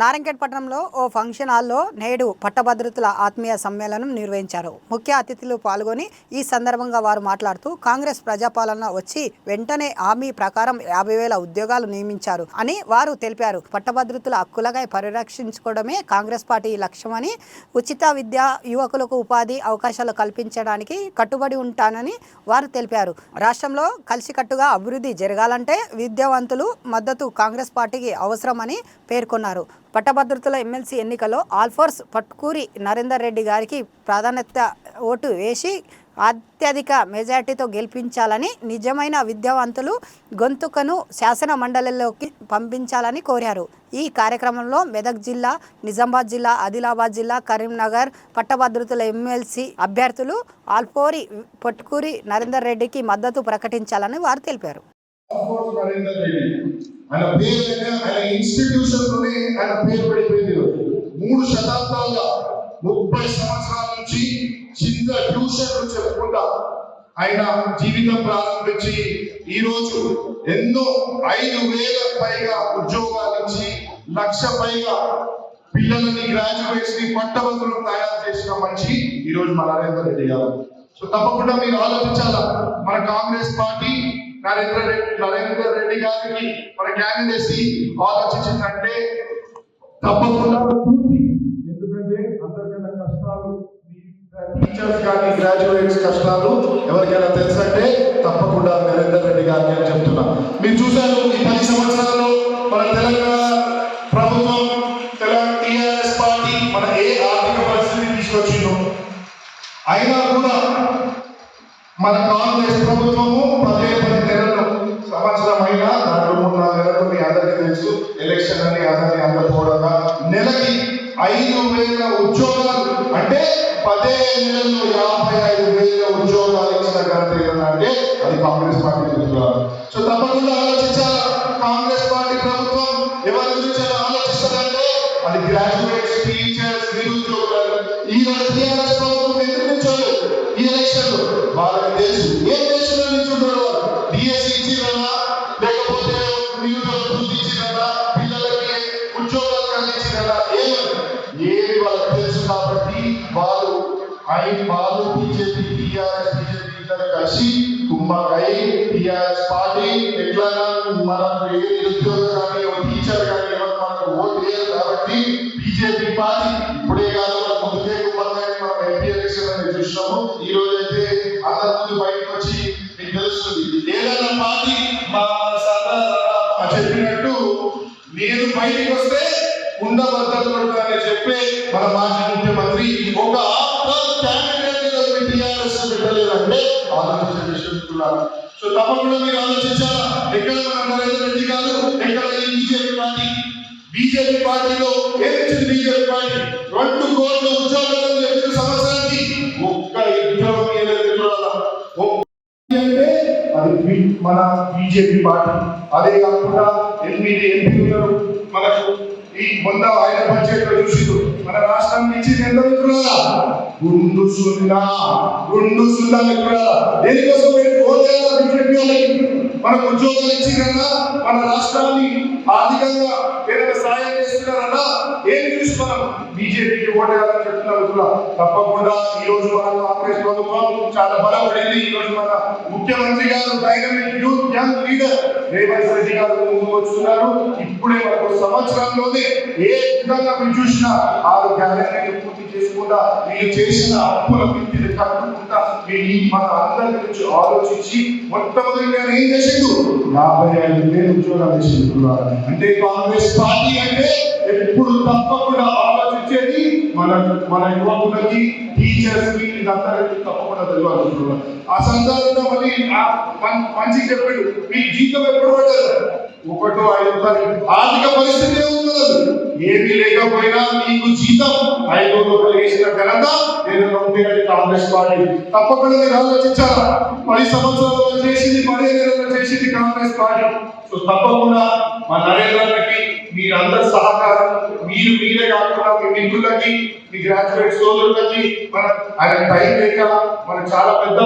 నారంకేట్ పట్టణంలో ఓ ఫంక్షన్ హాల్లో నేడు పట్టభద్రతుల ఆత్మీయ సమ్మేళనం నిర్వహించారు. ముఖ్య అతిథులు పాల్గొని ఈ సందర్భంగా వారు మాట్లాడుతూ కాంగ్రెస్ ప్రజాపాలన వచ్చి వెంటనే హామీ ప్రకారం యాభై వేల ఉద్యోగాలు నియమించారు అని వారు తెలిపారు. పట్టభద్రతుల హక్కులగా పరిరక్షించుకోవడమే కాంగ్రెస్ పార్టీ లక్ష్యమని ఉచిత విద్య యువకులకు ఉపాధి అవకాశాలు కల్పించడానికి కట్టుబడి ఉంటానని వారు తెలిపారు. రాష్ట్రంలో కలిసికట్టుగా అభివృద్ధి జరగాలంటే విద్యావంతులు మద్దతు కాంగ్రెస్ పార్టీకి అవసరమని పేర్కొన్నారు. పట్టభద్రతుల ఎమ్మెల్సీ ఎన్నికల్లో ఆల్ఫోర్స్ పట్కూరి నరేందర్ రెడ్డి గారికి ప్రాధాన్యత ఓటు వేసి అత్యధిక మెజార్టీతో గెలిపించాలని నిజమైన విద్యావంతులు గొంతుకను శాసన మండలిలోకి పంపించాలని కోరారు. ఈ కార్యక్రమంలో మెదక్ జిల్లా నిజామాబాద్ జిల్లా ఆదిలాబాద్ జిల్లా కరీంనగర్ పట్టభద్రతుల ఎమ్మెల్సీ అభ్యర్థులు ఆల్పోరి పట్కూరి నరేందర్ రెడ్డికి మద్దతు ప్రకటించాలని వారు తెలిపారు. అఫ్కోర్స్ నరేందర్ రెడ్డి ఆయన పేరు ఆయన ఇన్స్టిట్యూషన్లోనే ఆయన పేరు పడిపోయింది మూడు శతాబ్దాలుగా ముప్పై సంవత్సరాల నుంచి చిన్న ట్యూషన్లు చెప్పుకుంటా ఆయన జీవితం ప్రారంభించి ఈ రోజు ఎన్నో ఐదు వేల పైగా ఉద్యోగాలు ఇచ్చి లక్ష పైగా పిల్లలని గ్రాడ్యుయేట్స్ని పట్టభద్రులు తయారు చేసిన మంచి ఈ రోజు మన నరేందర్ రెడ్డి గారు. సో తప్పకుండా మీరు ఆలోచించాలా? మన కాంగ్రెస్ పార్టీ నరేంద్ర రెడ్డి నరేంద్ర రెడ్డి గారికి మన క్యాండిడేసీ ఆలోచించిందంటే తప్పకుండా ఎందుకంటే అందరికైనా కష్టాలు టీచర్స్ కానీ గ్రాడ్యుయేట్స్ కష్టాలు ఎవరికైనా తెలుసంటే తప్పకుండా నరేందర్ రెడ్డి గారిని అని చెప్తున్నా. మీరు చూశారు ఈ పది సంవత్సరాల్లో మన తెలంగాణ ప్రభుత్వం తెలంగాణ టీఆర్ఎస్ పార్టీ మన ఏ ఆర్థిక పరిస్థితి తీసుకొచ్చిందో. అయినా కూడా మన కాంగ్రెస్ ప్రభుత్వము పదే పది నెలలు దాంట్లో మూడు నాలుగు నెలలు మీ అందరికీ తెలుసు. ఎలక్షన్ అని అదని అందకపోవడంగా నెలకి ఐదు వేల ఉద్యోగాలు అంటే పదే నెలల్లో యాభై ఐదు వేల ఉద్యోగాలు ఇచ్చిన ఘనత అంటే అది కాంగ్రెస్ పార్టీ చెప్తున్నారు సో తప్పకుండా ఆలోచించాలి? కాంగ్రెస్ పార్టీ ప్రభుత్వం ఎవరి గురించి ఆలోచిస్తారంటే అది గ్రాడ్యుయేట్స్ టీచర్స్ నిరుద్యోగులు. ఈ టీఆర్ఎస్ ప్రభుత్వం ఎందుకు నిల్చోదు? ఈ ఎలక్షన్ వాళ్ళకి తెలుసు. ఏ దేశంలో నిల్చుంటారు వాళ్ళు బీజేపీ టీఆర్ఎస్ బీజేపీ ఇద్దరు కలిసి కుమ్మకై టీఆర్ఎస్ పార్టీ ఎట్లా మనం ఏ నిరుద్యోగ కానీ ఒక టీచర్ కానీ ఎవరు మనకు ఓటు వేయరు కాబట్టి బీజేపీ పార్టీ ఇప్పుడే కాదు మన ముందుకే కుమ్మకై మనం ఎంపీ ఎలక్షన్ అని చూసినాము. ఈ రోజు అయితే అందరి ముందు బయటకు వచ్చి మీకు తెలుస్తుంది. ఏదైనా పార్టీ మా సర్దార్ చెప్పినట్టు నేను బయటికి వస్తే ఉండబద్దలు అని చెప్పే మన మాజీ ముఖ్యమంత్రి ఒక క్యాండిడేట్ టీఆర్ఎస్ పెట్టలేదంటే ఆలోచించే విషయం సో తప్పకుండా మీరు ఆలోచించాలా ఎక్కడ మన నరేంద్ర రెడ్డి గారు ఎక్కడ ఈ బీజేపీ పార్టీ బీజేపీ పార్టీలో ఏం బీజేపీ పార్టీ రెండు కోట్ల చెప్పిన సంవత్సరానికి ఒక్క ఉద్యోగం ఒక్క అంటే అది మన బీజేపీ పార్టీ అదే కాకుండా ఎనిమిది ఎంపీ ఉన్నారు మనకు ఈ మొన్న ఆయన బడ్జెట్లో మన రాష్ట్రం నుంచి ఎంత మిత్రులారా రెండు సున్నా రెండు సున్నా మిత్రులారా దేనికోసం మీరు ఓటేయాలా మనకు ఉద్యోగాలు ఇచ్చిరన్నా మన రాష్ట్రాన్ని ఆర్థికంగా ఏదైనా సాయం చేస్తున్నారన్నా ఏమి చూసి మనం బీజేపీకి ఓటేయాలని చెప్తున్నారు కూడా తప్పకుండా ఈ రోజు మన కాంగ్రెస్ ప్రభుత్వం చాలా బలపడింది. ఈ రోజు మన ముఖ్యమంత్రి గారు dynamic youth young leader Revanth Reddy గారు ముందుకు వస్తున్నారు. ఇప్పుడే మనకు సంవత్సరంలోనే ఏ విధంగా మీరు చూసినా ఆరు గ్యారెంటీలు పూర్తి చేసుకుంటా మీరు చేసిన అప్పుల మిత్తిని కట్టుకుంటా మీరు ఈ మన అందరి గురించి ఆలోచించి మొట్టమొదటిగా ఆయన ఏం చేసిండు? యాభై ఐదు వేలు ఉద్యోగాలు చేసిండు అంటే కాంగ్రెస్ పార్టీ అంటే ఎప్పుడు తప్పకుండా ఆలోచించేది మన మన యువకులకి టీచర్స్కి వీళ్ళందరికీ తప్పకుండా తెలియాలి ఆ సందర్భంలో మళ్ళీ మంచి చెప్పాడు. మీ జీతం ఎప్పుడు పడ్డారు ఒకటో ఐదు ఆర్థిక పరిస్థితి ఉన్నది ఏది లేకపోయినా మీకు జీతం ఐదు రూపాయలు వేసిన ఘనత నేను ఉంటే కాంగ్రెస్ పార్టీ. తప్పకుండా మీరు ఆలోచించాలా? పది సంవత్సరాలు చేసింది పదే నెలలో చేసింది కాంగ్రెస్ పార్టీ. సో తప్పకుండా మా నరేంద్రకి మీరందరి సహకారం మీరు మీరే కాకుండా మీ మిత్రులకి మీ గ్రాడ్యుయేట్ సోదరులకి మన ఆయన టైం లేక మన చాలా పెద్ద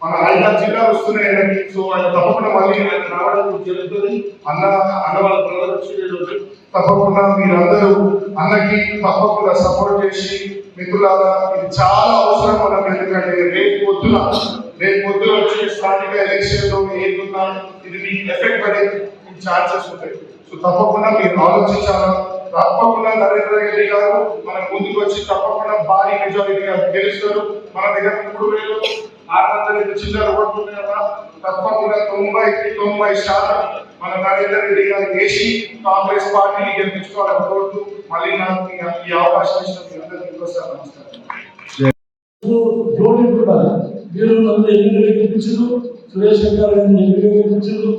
మన ఆయన జిల్లాలు వస్తున్నాయి ఆయనకి సో ఆయన తప్పకుండా మళ్ళీ ఆయన రావడం జరుగుతుంది. అన్న అన్న వాళ్ళ పిల్లలు తప్పకుండా మీరందరూ అన్నకి తప్పకుండా సపోర్ట్ చేసి మిత్రులారా ఇది చాలా అవసరం మనం ఎందుకంటే రేపు పొద్దున రేపు పొద్దున వచ్చే స్థానిక ఎలక్షన్లో ఏదున్నా ఇది మీకు ఎఫెక్ట్ పడే ఛాన్సెస్ ఉంటాయి. సో తప్పకుండా మీరు ఆలోచించాలా? తప్పకుండా నరేంద్ర రెడ్డి గారు మనం ముందుకు వచ్చి తప్పకుండా భారీ మెజారిటీగా గెలుస్తారు. మన దగ్గర మూడు వేలు ఆరు వందల ఐదు చిల్లర ఓట్లు కదా తప్పకుండా తొంభై తొంభై శాతం మన నరేంద్ర రెడ్డి గారు వేసి కాంగ్రెస్ పార్టీని గెలిపించుకోవాలని కోరుతూ మళ్ళీ నాకు ఈ- అవకాశం ఇచ్చిన అందరికీ ఇంకోసారి నమస్కారం. జోడింపు మీరు నన్ను ఎన్నికలు గెలిపించారు. సురేష్ శంకర్ ఎన్నికలు గెలిపించారు.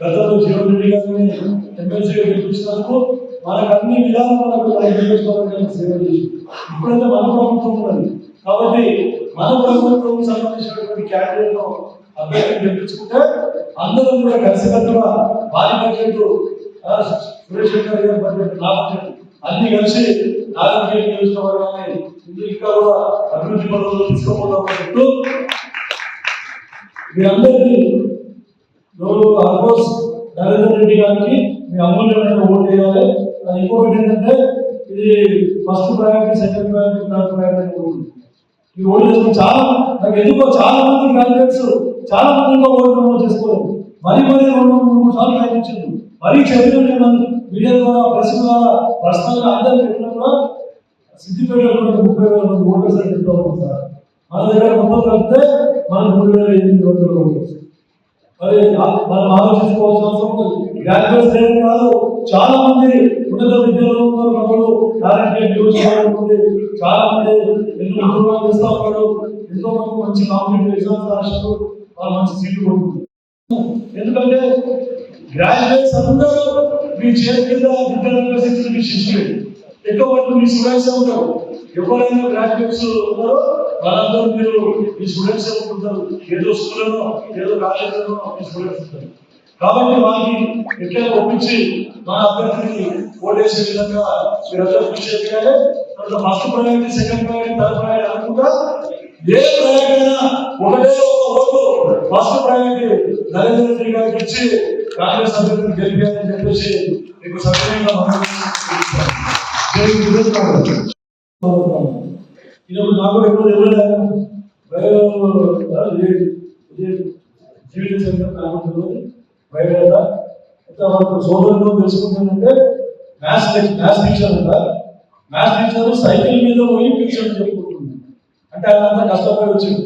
గతంలో జీవన్ రెడ్డి గారిని ఎమ్మెల్సీగా గెలిపించినందుకు మనకు అన్ని విధాలుగా మనకు నియోజకవర్గానికి సేవ చేసి ఇప్పుడైతే మన ప్రభుత్వం ఉన్నది. కాబట్టి మన ప్రభుత్వం సంబంధించినటువంటి క్యాండిడేట్ అభ్యర్థిని గెలిపించుకుంటే అందరూ కూడా కలిసికట్టుగా భారీ బడ్జెట్ సురేష్ శంకర్ గారి బడ్జెట్ నా బడ్జెట్ అన్ని కలిసి నారాయణ నియోజకవర్గాన్ని ఇంకా కూడా అభివృద్ధి పనులు తీసుకోపోతామని చెప్తూ మీ అందరికీ గౌరవ నరేంద్ర రెడ్డి గారికి మీ అమూల్యమైన ఓటు వేయాలి. ఇంకొకటి ఏంటంటే ఇది first priority second priority third priority vote ఈ ఓటు చాలా నాకు ఎందుకో చాలా మంది క్యాండిడేట్స్ చాలా మంది ఇంకా ఓటు నమోదు చేసుకోలేదు. మరీ మరీ రెండు మూడు మూడు సార్లు ప్రయత్నించారు. మరీ చదివిన నేను మీడియా ద్వారా ప్రెస్ ద్వారా పర్సనల్గా అందరూ చెప్పినా కూడా సిద్దిపేటలో ముప్పై వేల మంది ఓటర్స్ అని చెప్తా ఉన్నాం సార్. మన దగ్గర ముప్పై కలిపితే మన మూడు వేల ఎనిమిది వందల ఓటర్స్ మరి ఆ- మనం ఆలోచించుకోవాల్సిన అవసరం ఉంది. గ్రాడ్యుయేట్స్ ఏం కాదు చాలా మంది ఉన్నత విద్యలో ఉన్నారు మనలు రాజకీయ నియోజకవర్గం ఉంది. చాలా మంది ఎన్నో ఉద్యోగాలు చేస్తా ఉన్నారు. ఎంతో మంది మంచి కాంపిటేటివ్ ఎగ్జామ్స్ రాశారు వాళ్ళు మంచి సీట్లు కొడుతుంది ఎందుకంటే గ్రాడ్యుయేట్స్ అందరూ మీ చేతి కింద విద్యను అభ్యసించిన మీ శిష్యులే. ఎక్కువ మంది మీ స్టూడెంట్స్ ఉంటారు. ఎవరైనా గ్రాడ్యుయేట్స్ ఉన్నారో వాళ్ళందరూ మీరు మీ స్టూడెంట్స్ ఉంటారు. ఏదో స్కూల్లో ఏదో కాలేజీలో మీ స్టూడెంట్స్ ఉంటారు. కాబట్టి వాళ్ళకి ఎట్లా ఒప్పించి మన అభ్యర్థిని ఓటేసే విధంగా మీరందరూ కృషి చేయాలి. తర్వాత first priority second priority third priority అనుకుంటా. ఏ ప్రయారిటీ ఒకటే ఒక vote first priority Narendra Reddy గారికి ఇచ్చి కాంగ్రెస్ అభ్యర్థిని గెలిపారని చెప్పేసి మీకు సత్యంగా మనం ఇది నాకు కూడా ఎప్పుడు తెలియదు జీవిత చరిత్ర నాకు తెలియదు బయట వాళ్ళ సోదరులు తెలుసుకుంటుందంటే మ్యాథ్స్ మ్యాథ్స్ టీచర్ ఉంటారు మ్యాథ్స్ టీచర్ సైకిల్ మీద పోయి ట్యూషన్ చెప్పుకుంటుంది అంటే ఆయన కష్టపడి వచ్చింది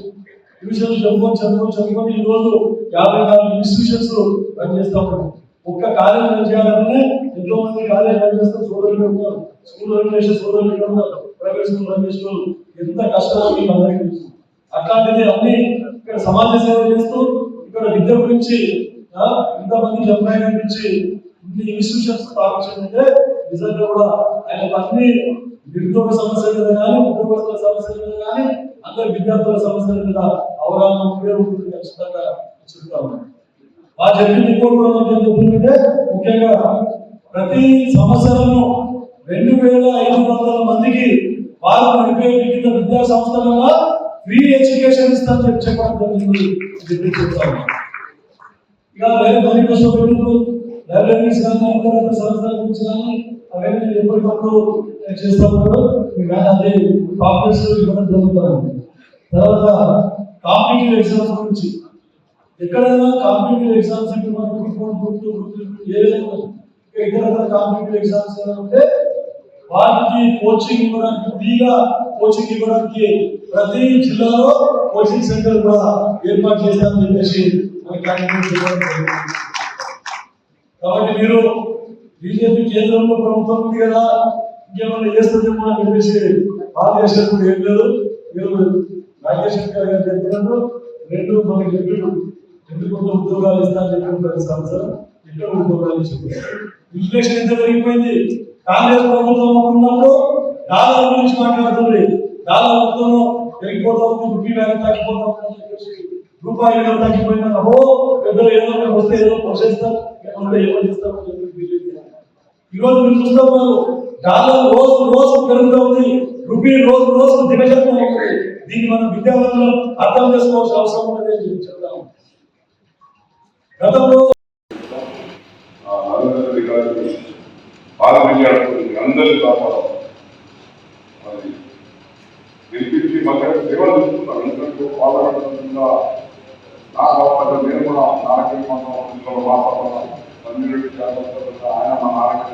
ట్యూషన్ చెప్పుకొని చదువుకొని చదువుకొని ఈ రోజు యాభై నాలుగు ఇన్స్టిట్యూషన్స్ రన్ చేస్తా ఉన్నాం ఒక్క కాలేజ్ రన్ చేయాలంటే ఎంతో మంది కాలేజ్ రన్ చేస్తారు? సోదరులు ఉన్నారు. స్కూల్ రన్ సోదరులు ఉన్నారు. ప్రైవేట్ స్కూల్ ఎంత కష్టమో మీకు అందరికీ తెలుసు. అట్లాంటిది అన్ని ఇక్కడ సమాజ సేవ చేస్తూ ఇక్కడ విద్య గురించి ఇంతమంది జంపాయి గురించి ఇన్ని ఇన్స్టిట్యూషన్స్ స్థాపించాలంటే నిజంగా కూడా ఆయన అన్ని నిరుద్యోగ సమస్యల మీద కానీ ఉద్యోగస్తుల సమస్యల మీద కానీ అందరి విద్యార్థుల సమస్యల మీద అవగాహన ఉండే ఖచ్చితంగా చెప్తాము ఆ చెప్పింది ఇంకోటి కూడా చెప్తుందంటే ముఖ్యంగా ప్రతి సంవత్సరము రెండు వేల ఐదు వందల మందికి వారు నడిపే వివిధ విద్యా సంస్థలలో ఫ్రీ ఎడ్యుకేషన్ ఇస్తారని చెప్పి చెప్పడం జరిగింది చెప్పి చెప్తాము ఇక వేరే పని కోసం పెట్టినప్పుడు లైబ్రరీస్ కానీ ఇతర సంస్థల గురించి కానీ అవన్నీ ఎప్పటికప్పుడు చేస్తూ ఉంటారు మీకు కానీ అదే కాంగ్రెస్ ఇవ్వడం జరుగుతుంది తర్వాత కాంపిటేటివ్ ఎగ్జామ్స్ గురించి. ఎక్కడైనా కాంపిటేటివ్ ఎగ్జామ్స్ అంటే మనకు గ్రూప్ వన్, ఏదైనా. ఇతర కాంపిటేటివ్ ఎగ్జామ్స్ ఏమైనా ఉంటే వారికి కోచింగ్ ఇవ్వడానికి ఫ్రీగా కోచింగ్ ఇవ్వడానికి ప్రతి జిల్లాలో కోచింగ్ సెంటర్ కూడా ఏర్పాటు చేస్తామని చెప్పేసి కాబట్టి మీరు బీజేపీ కేంద్రంలో ప్రభుత్వం ఉంది కదా ఇంకేమైనా చేస్తుందేమో అని చెప్పేసి భారతదేశం ఏం లేదు. మీరు రాజేష్ గారు గారు చెప్పినట్టు రెండు మనకి చెప్పినట్టు రెండు కొంత ఉద్యోగాలు ఇస్తానని చెప్పిన ప్రతి సంవత్సరం ఎక్కడ ఉద్యోగాలు ఇచ్చింది ఇన్ఫ్లేషన్ ఎంత పెరిగిపోయింది? కాంగ్రెస్ ప్రభుత్వం ఉన్నప్పుడు డాలర్ గురించి మాట్లాడుతుంది. డాలర్ మొత్తం పెరిగిపోతా ఉంది రూపీ వ్యాల్యూ తగ్గిపోతా ఉంది చెప్పేసి రూపాయి విలువ తగ్గిపోయింది ఓ పెద్దలు ఏదో వస్తే ఏదో పోషిస్తాం ఏమన్నా ఏమో చేస్తాం చెప్పి బీజేపీ మీరు చూస్తా ఉన్నారు డాలర్ రోజు రోజు పెరుగుతూ ఉంది రూపీ రోజు రోజు దిగజారుతూ ఉంది. దీన్ని మనం విద్యావంతులు అర్థం చేసుకోవాల్సిన అవసరం ఉన్నది అని చెప్తాము గతంలో ఆ నరేంద్ర రెడ్డి గారికి పార్లమెంట్ అందరి కాపాడాలి. మరి గెలిపించి మళ్ళీ సేవ చేస్తున్నారు ఎందుకంటే పార్లమెంట్ నా కాపాడు నేను కూడా నారాయణ మండలంలో మాట్లాడుతున్నాను ఆయన మా నారాయణ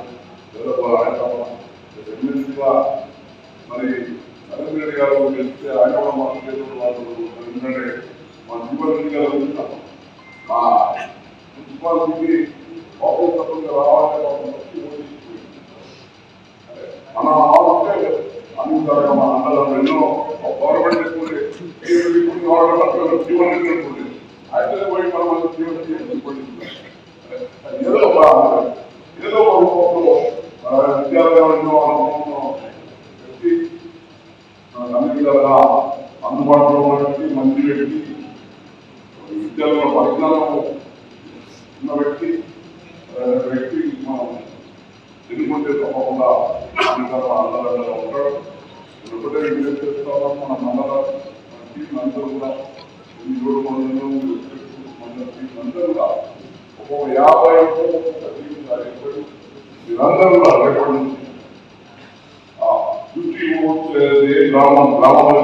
ఆయన ఎమ్మెల్యేగా మరి నరేంద్ర రెడ్డి గారు గెలిస్తే ఆయన కూడా మన చేతులు వాళ్ళు ఎందుకంటే మా జీవన్ గారు చూస్తాం మా మున్సిపాలిటీకి ఆఫీస్ తప్పకుండా ఒక మంచి ఓటీసీ. అదే, మన ఆలోచన అన్ని జరగ మన అందరం ఎన్నో గవర్నమెంట్ స్కూల్ గవర్నమెంట్ జీవన ఉంటుంది అయితే పోయి మనం మన జీవన చేసుకోండి ఏదో ఒక ఏదో ఒక రూపంలో మన విద్యాలయంలో అనుభవంలో వ్యక్తి మన అన్ని విధాలుగా అందుబాటులో ఉన్నటువంటి మంచి వ్యక్తి విద్యలో పరిజ్ఞానం ఉన్న వ్యక్తి ఆ, వ్యక్తి మనం ఎన్నుకుంటే తప్పకుండా అందరూ అందరూ ఉంటాడు ఒకటే విజ్ఞప్తి చేస్తున్నాం మన మండల మన టీం అందరూ కూడా ఈ రోడ్డు మండలం కూడా యాభై ఒక్కొక్క టీం ఏర్పడి మీరందరూ కూడా రేపటి నుంచి డ్యూటీ గ్రామం గ్రామం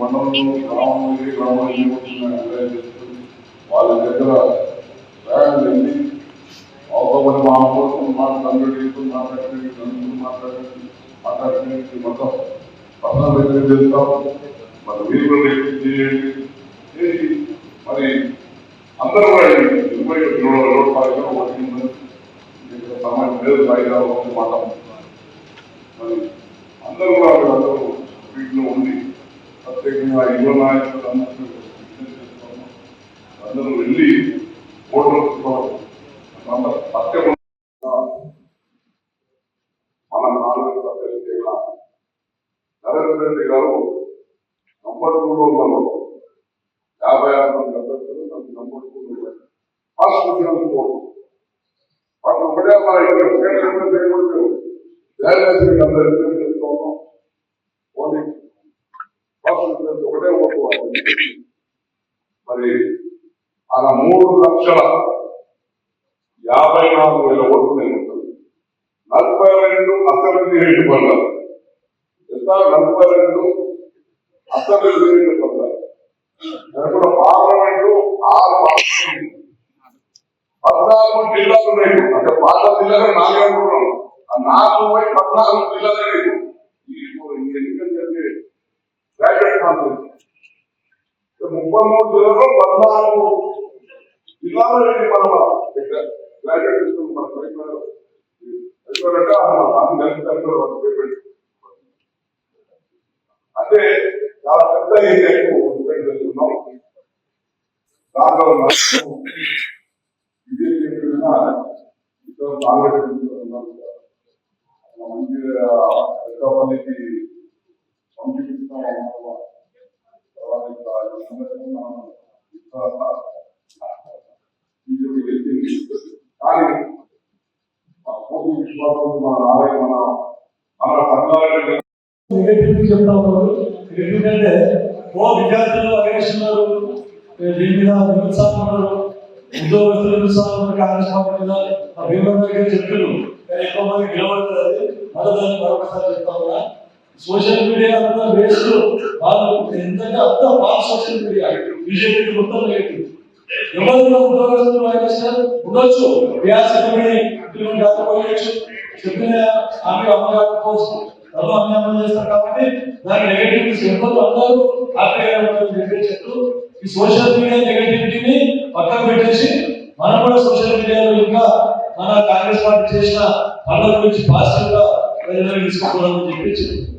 మండలంలో గ్రామం ఏ గ్రామం వాళ్ళ దగ్గర వెళ్ళి అవసరమైన మా కోసం మా తండ్రి మాట్లాడి నన్ను మొత్తం పర్సనల్ చేస్తాం మరి మీరు కూడా చేయండి? చేసి మరి అందరూ కూడా ఇరవై రోడ్ రోడ్ పార్టీలో వచ్చింది సమాజం లేదు బయట వచ్చి మాట్లాడుతున్నాం మరి అందరూ కూడా అందరూ వీటిలో ఉండి ప్రత్యేకంగా యువ నాయకులు అందరూ వెళ్ళి ఓట్లు సత్యం మన నాలుగు సభ్యులు చేయాలి నరేంద్ర రెడ్డి గారు నంబర్ టూలో ఉన్నారు. యాభై ఆరు మంది అభ్యర్థులు నాకు నంబర్ టూలో ఉన్నారు ఫస్ట్ పొజిషన్ కోర్టు వాళ్ళు ఒకటే మా ఇక్కడ స్టేట్ చేయకూడదు దయచేసి అందరూ విజ్ఞప్తి చేస్తున్నాం ఓన్లీ ఫస్ట్ పొజిషన్ ఒకటే ఓటు వాళ్ళు. మరి అలా మూడు లక్షల యాభై నాలుగు వేల ఓట్లు నేను నలభై రెండు అసెంబ్లీ రేటు పొందాలి ఎంత నలభై రెండు అసెంబ్లీ రేటు పొందాలి ఇప్పుడు పార్లమెంటు ఆరు పద్నాలుగు జిల్లాలు రేటు అంటే పాత జిల్లాలు నాలుగు అనుకున్నాం ఆ నాలుగు పోయి పద్నాలుగు జిల్లాలు రేటు ఈ ముప్పై మూడు జిల్లాలో పద్నాలుగు జిల్లాలు రేటు మనం గ్రాడ్యుయేట్ మన అన్ని కలిసి అంటే చాలా పెద్ద ఏరియాకు ఉపయోగిస్తున్నాం దాంట్లో ఇదే కాంగ్రెస్ ఉన్నాం. మంచి పెద్ద మందికి పంపిస్తాం కానీ ఆ పూర్తి విశ్వాసం మన ఆలయం మన మన సంఘాలకి నెగటివ్ చెప్తా ఉన్నారు ఎందుకంటే ఓ విద్యార్థులు అగేస్తున్నారు దీని మీద నిరుత్సాహం ఉన్నారు. ఉద్యోగస్తులు నిరుత్సాహం ఉన్నారు. కాంగ్రెస్ పార్టీ మీద ఆ చెప్తున్నారు. కానీ ఎక్కువ మంది గెలవలేదు అది మళ్ళీ దాన్ని మరొకసారి చెప్తా ఉన్నా. సోషల్ మీడియా అంతా వేస్ట్. వాళ్ళు ఎంతగా అంత బాగా సోషల్ మీడియా. బీజేపీకి మొత్తం నెగటివ్ ఎవరు ఉద్యోగస్తులు అగేస్తారు ఉండొచ్చు. వ్యాస వ్యాసకుని కాకపోవచ్చు. చెప్పిన ఆమె అమ్మ కాకపోవచ్చు ఎవరు అన్యాయం చేస్తారు కాబట్టి దాని నెగటివిటీస్ ఎవరు అందరూ. హ్యాపీగా ఈ సోషల్ మీడియా నెగటివిటీని పక్కన పెట్టేసి మనం కూడా సోషల్ మీడియాలో ఇంకా మన కాంగ్రెస్ పార్టీ చేసిన పనుల గురించి పాజిటివ్గా ప్రజలకు తీసుకోవాలని చెప్పి చెప్తున్నాం